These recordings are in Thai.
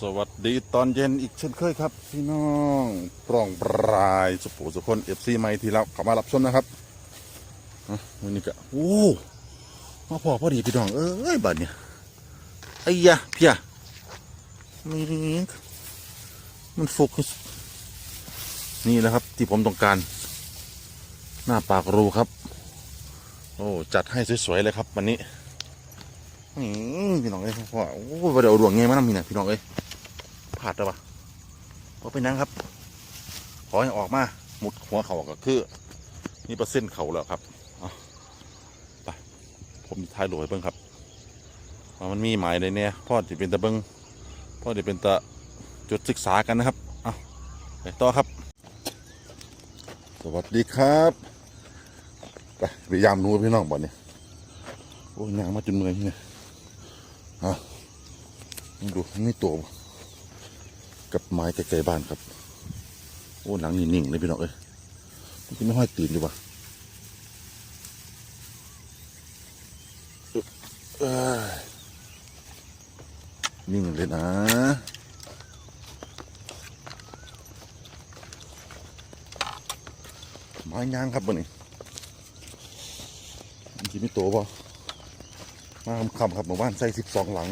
สวัสดีตอนเย็นอีกเช่นเคยครับ พี่น้องปรองปรายสุปูสุคนเอฟซีใหม่ทีแล้วเข้ามารับชมนะครับวันนี้ก็โอ้มาพอพอดีพี่น้องเอ้ยบัดเนี่ยไอ้ยะเพียนี่มันโฟกัสนี่แหละครับที่ผมต้องการ หน้าปากรูครับ โอ้จัดให้สวยๆเลยครับวันนี้ อืมพี่น้องเอ้ยพ่อโอ้ยว่าเดี๋ยวเอาดวงเงี้ยมานั่มีนะพี่น้องเอ้ยผาดแล้วปะก็ไปนั่งครับ ขอให้ออกมาหมุดหัวเข่าก็คือนี่เปอร์เซ็นต์เข่าแล้วครับอไปผมท้ายหลให้เบิ้งครับมันมีหมายเลยเนี่ยพ่อจะเป็นตะเบิ้งพ่อจะเป็นตะจุดศึกษากันนะครับเอาไปต่อครับ สวัสดีครับไปพยายามนูพี่น้องบ่เนี่ยโอ้ยยางมาจนเมื่อยเนี่ย ฮะนี่ดูนี่ตัวกับไม้ไกลๆบ้านครับ โอ้หลังนี่นิ่งเลยพี่น้องเอ้ยมันไม่ห้อยตีนดีวะเอ้ยนิ่งเลยนะไม้ยางครับบนนี้มันจะมีตัวบ่ มาคำคำครับหมู่บ้านใส่สิบสองหลัง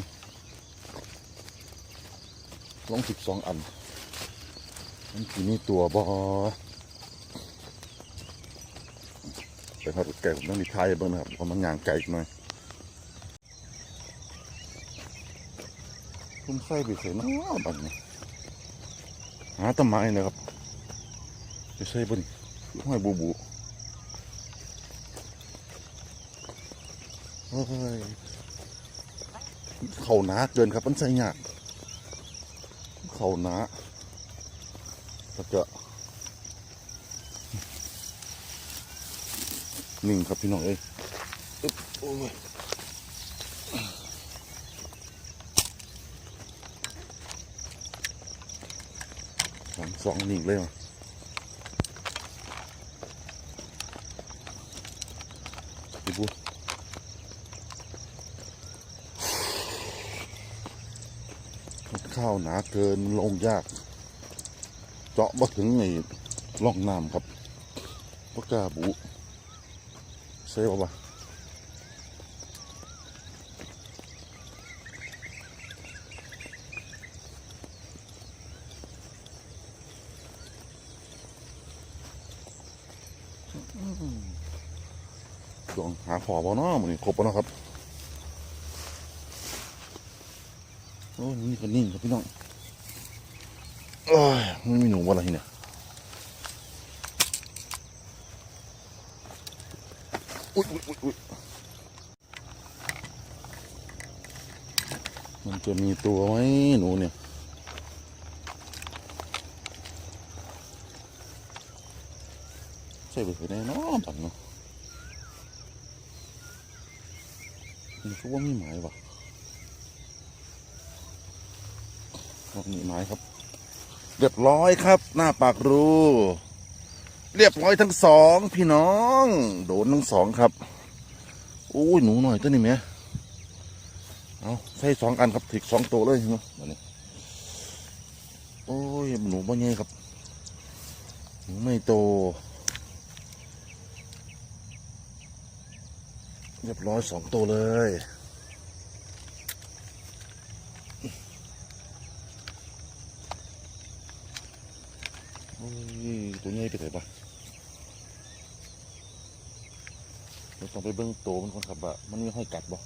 ลงสิบสองอันมันกี่นี่ตัวบอไปครับแก่ผมต้องมีท้ายบ้างนะครับเพราะมันยางไกลหน่อยคุณใส่ไปใส่น้อบันนี้หาต้นไม้นะครับไปใส่บนห้อยบูบู เฮ้ยเขาหนาเกินครับมันใส่ยากเขาหนาแล้วก็นิ่งครับพี่น้องเอ้ยโอ้ยสองสองนิ่งเลยว่ะพี่บู ข้าวหนาเกินลงยาก เจาะมาถึงไอ้ร่องน้ำครับปากกล้าบุเซลวะลองหาขอบอเนาะมันนี่ครบแล้วนาะครับ โอ้นี่ก็นิ่งครับพี่น้องเอ้ยไม่มีหนูอะไรเนี่ยอุ๊ยอุ๊ยอุ๊ยอุ๊ยมันจะมีตัวไหมหนูเนี่ยใช่ไปไหนเนาะบังเนาะนี่ก็ว่ามีหมายว่ะ ครับนี่ไม้ครับ เรียบร้อยครับ หน้าปากรูเรียบร้อยทั้งสองพี่น้อง โดนทั้งสองครับโอ้ยหนูหน่อยตัวนี้ไหมเอาใส่สองอันครับถึกสองตัวเลยเนาะอันนี้โอ้ยหนูบ่ใหญ่ครับหนูไม่โต เรียบร้อยสองตัวเลย โอ้ย ตัวใหญ่ไปไหนปะเราต้องไปเบิ้งโตมันก่อนครับว่ามันมีห้อยกัดบ่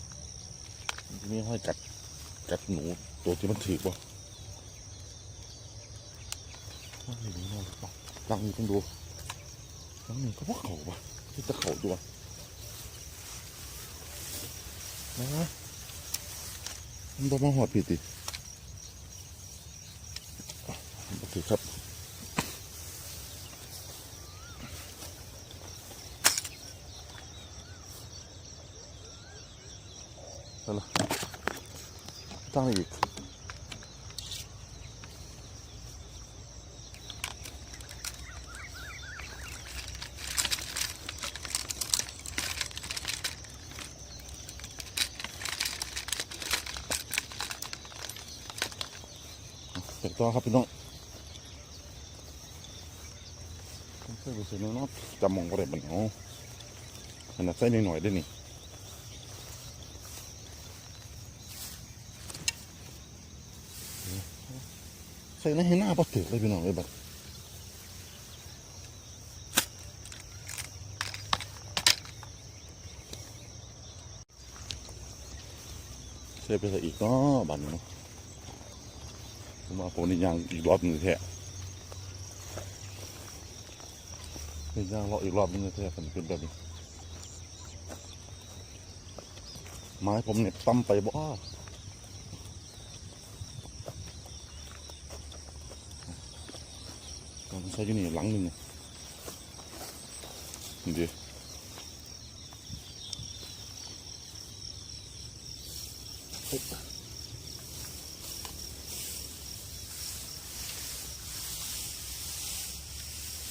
มันมีห้อยกัด กัดหนูตัวที่มันถือบ่ว่าไม่รู้นะปะลังนี้ต้องดูลังนี้ก็ว่าเขาปะที่จะเขาดูวะนะมันบ่มาหอดผิดติอะโอครับ นั่นล่ะตั้งอีกเป็ดต่อครับพี่น้องใส่ไปใส่น้อยๆจำมองก็ได้บันเอาะขนาดใส่หน่อยๆได้นี่ ใส่ในให้หน้าปะถือเลยพี่น้องเลยบัดใส่ไปใส่อีกเนาะบัดนี้เนาะผมว่าผมนี่ยังอีกรอบนึงแท้นี่ย่างรออีกรอบนึงแท้ๆเป็นเป็นแบบนี้ไม้ผมเนี่ยตั้มไปบ่ผม ใช้อยู่นี่หลังหนึ่งนี่นี่ดิเฮ้ย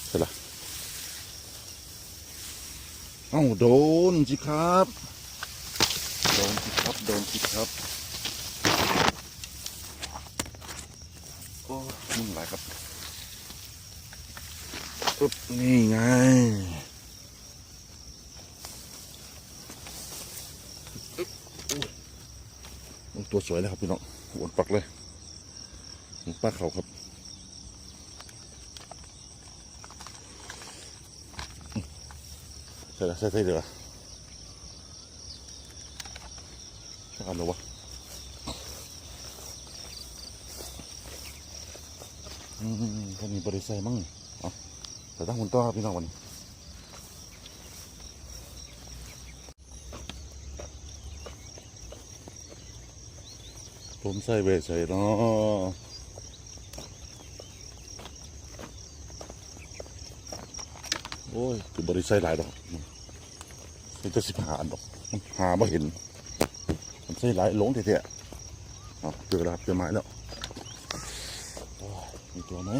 เสร็จละเอ้าโดนสิครับ โดนสิครับ โดนสิครับโอ้มึงหลายครับ อึ๊บนี่ไงมันตัวสวยเลยครับพี่น้องหวนปักเลยหวปักเขาครับใส่ละใส่ใส่เดี๋ยวสักอันเหรอวะอืมก็มีบริษัทมั้งเอ แต่ตั้งหุ่นต่อครับพี่น้องวันนี้ผมใส่เบสใส่เนาะโอ้ยคือบริษัทหลายดอกมันจะสิบหาอันดอกมันหาไม่เห็น มันใส่หลายหลงเท่ๆอ๋อเจอแล้วครับเจอไม้แล้วมีตัวไหม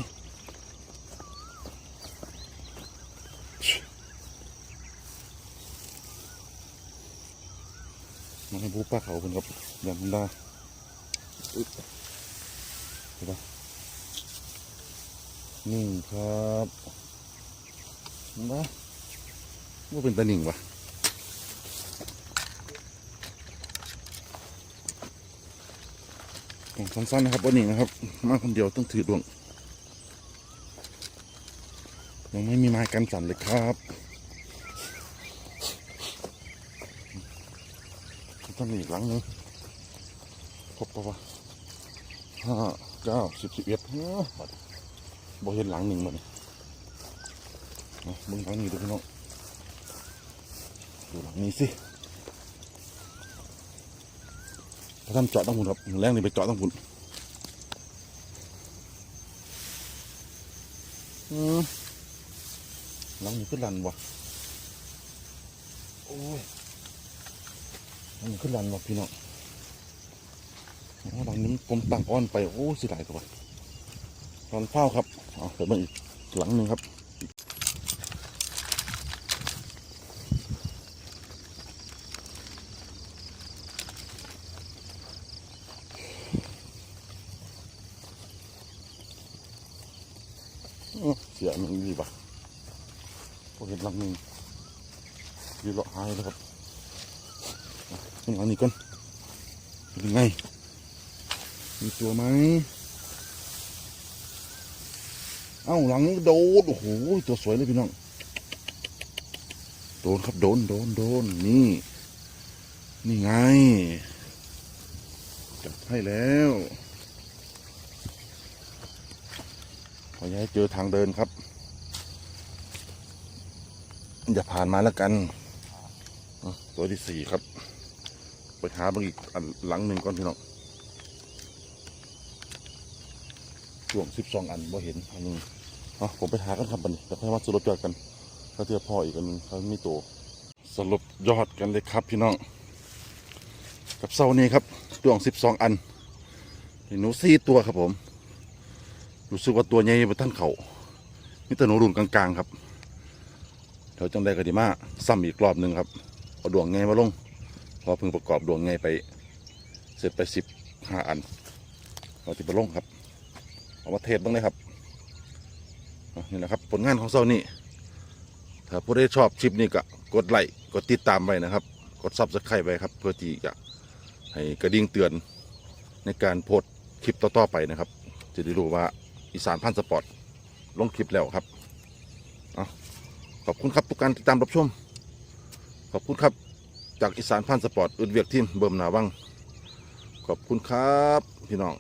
มาให้ผู้ป้าเขาเป็นครับยำได้เห็นปะนิ่ครับเห็นปะว่าเป็นตาหนิ่งวะของสั้นๆนะครับวันนี้นะครับ มาคนเดียวต้องถือดวงยังไม่มีไม้กันสั่นเลยครับ ต้องมีอีกหลังหนึงครบปะวะห้าเก้าสิบสิบเอ็ดเฮ้ยบัดบ่เห็นหลังหนึ่งมันเอามึงหลังนี้ดูพี่น้องดูหลังนี้สิพระท่านเจาะต้องหุ่นครับแรงนี่ไปเจาะต้องหุ่นหลังนี้ขึ้นลันวะโอ้ยันี้ขึ้นลันวะพี่น้องหลังนี้มกลมตั้งอ้อนไปโอ้สิหลายตัวตอนเฝ้าครับเอาเดี๋ยวมาอีกหลังหนึ่งครับเสียมันดีป่ะพอเห็นหลังหนึ่งดีเลาะหายแล้วครับ เอาขึ้นหลังนี้ก่อนเป็นไง มีตัวไหมเอ้าหลังโดนโอ้โหตัวสวยเลยพี่น้อง โดนครับโดนโดนโดนนี่ นี่ไง จับให้แล้วขอย่าให้เจอทางเดินครับ อย่าผ่านมาแล้วกัน ตัวที่สี่ครับ ไปหาบางอีกอันหลังหนึ่งก่อนพี่น้องช่วงสิบสองอันบ่เห็นอันหนึงเอผมไปหากันครับบัดนแล้วค่อยมาสรุปยอดกันถ้าเจอพ่ออีกอันหนึงเขามีตัวสรุปยอดกันเลยครับพี่น้อง กับเสานี้ครับดวงสิบสองอันหนูสี่ตัวครับผมรู้สึกว่าตัวใหญ่ไปทั้งเขามีแต่หนูรุ่นกลางๆครับเดี๋ยวจังได้กดีมาซ้ำอีกรอบหนึ่งครับ เอาดวงไงมาลง พอเพิ่งประกอบดวงไงไป เสร็จไปสิบห้าอันเราติดมาลงครับ เอามาเทสบ้างเลยครับนี่แหละครับ ผลงานของเซานี่ถ้าผู้ใดชอบคลิปนี้ก็กดไลค์กดติดตามไว้นะครับ กดซับสไครต์ไว้ครับ เพื่อที่จะให้กระดิ่งเตือนในการโพสคลิปต่อๆไปนะครับ จะได้รู้ว่าอีสานพันธ์สปอร์ตลงคลิปแล้วครับอขอบคุณครับทุกการติดตามรับชม ขอบคุณครับ จากอีสานพันธ์สปอร์ตอื่นเวียกทีมเบิ่มหนาวังขอบคุณครับ พี่น้อง